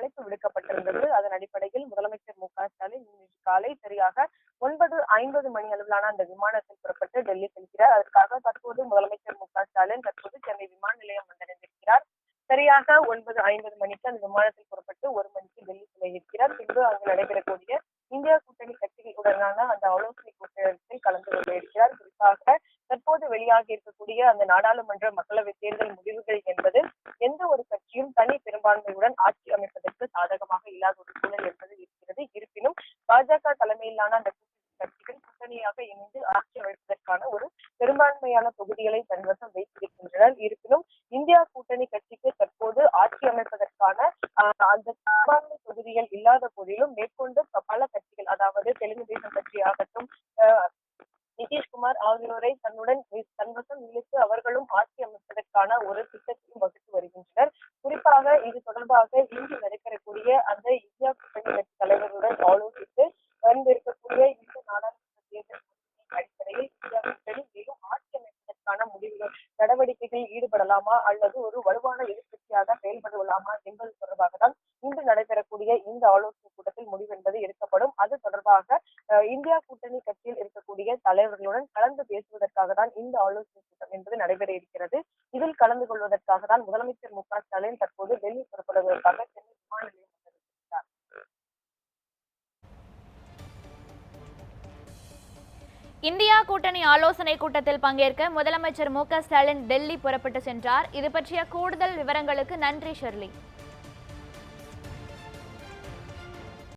அழைப்பு விடுக்கப்பட்டிருந்தது. அதன் அடிப்படையில் முதலமைச்சர் மு க ஸ்டாலின் இன்று காலை சரியாக ஒன்பது ஐம்பது மணி அளவிலான அந்த விமானத்தில் புறப்பட்டு டெல்லி செல்கிறார். அதற்காக தற்போது முதலமைச்சர் மு க ஸ்டாலின் தற்போது சென்னை விமான நிலையம் வந்தடைந்திருக்கிறார் சரியாக ஒன்பது ஐம்பது மணிக்கு அந்த விமானத்தில் புறப்பட்டு ஒரு மணிக்கு டெல்லி செல்ல இருக்கிறார். பின்பு அங்கு நடைபெறக்கூடிய இந்தியா கூட்டணி கட்சிகளுடனான அந்த ஆலோசனை கூட்டத்தில் கலந்து கொள்ள இருக்கிறார். குறிப்பாக தற்போது வெளியாகி இருக்கக்கூடிய அந்த நாடாளுமன்ற மக்களவை தேர்தல் முடிவுகள் என்பது எந்த ஒரு கட்சியும் தனி பெரும்பான்மையுடன் ஆட்சி அமைப்பதற்கு சாதகமாக இல்லாத ஒரு சூழல் என்பது இருக்கிறது. இருப்பினும் பாஜக தலைமையிலான அந்த கட்சிகள் கூட்டணியாக இணைந்து ஆட்சி அமைப்பதற்கான ஒரு பெரும்பான்மையான தொகுதிகளை தன்வசம் வைத்திருக்கின்றனர். இருப்பினும் இந்தியா கூட்டணி கட்சிக்கு தற்போது ஆட்சி அமைப்பதற்கான அந்த பெரும்பான்மை தொகுதிகள் இல்லாத போதிலும் மேற்கொண்டு பல கட்சிகள் அதாவது தெலுங்கு தேசம் கட்சி ஆகட்டும் நிதிஷ்குமார் ஆகியோரை தன்னுடன் தன்வசம் இழுத்து அவர்களும் ஆட்சி அமைப்பதற்கான ஒரு திட்டத்தையும் வகுத்து வருகின்றனர். குறிப்பாக இது தொடர்பாக இன்று நடைபெறக்கூடிய அந்த இந்தியா கூட்டணி கட்சி தலைவருடன் ஆலோசித்து வந்திருக்கக்கூடிய இந்த நாடாளுமன்ற தேர்தல் அடிப்படையில் இந்தியா கூட்டணி மேலும் ஆட்சி அமைப்பதற்கான முடிவுகள் நடவடிக்கைகளில் ஈடுபடலாமா அல்லது ஒரு வலுவான எதிர்கட்சியாக செயல்படலாமா என்பது தொடர்பாக தான் இன்று இந்த ஆலோசனை கூட்டத்தில் முடிவு என்பது எடுக்கப்படும். அது தொடர்பாக இந்தியா கூட்டணி கட்சியில் இருக்கக்கூடிய தலைவர்களுடன் கலந்து பேசுவதற்காக தான் இந்த ஆலோசனை கூட்டம் என்பது நடைபெற இருக்கிறது. இதில் கலந்து கொள்வதற்காக தான் முதலமைச்சர் மு க ஸ்டாலின் தற்போது டெல்லி புறப்படுவதற்காக சென்னை விமான நிலையம் இந்தியா கூட்டணி ஆலோசனை கூட்டத்தில் பங்கேற்க முதலமைச்சர் மு க ஸ்டாலின் டெல்லி புறப்பட்டு சென்றார். இது பற்றிய கூடுதல் விவரங்களுக்கு நன்றி ஷெர்லி.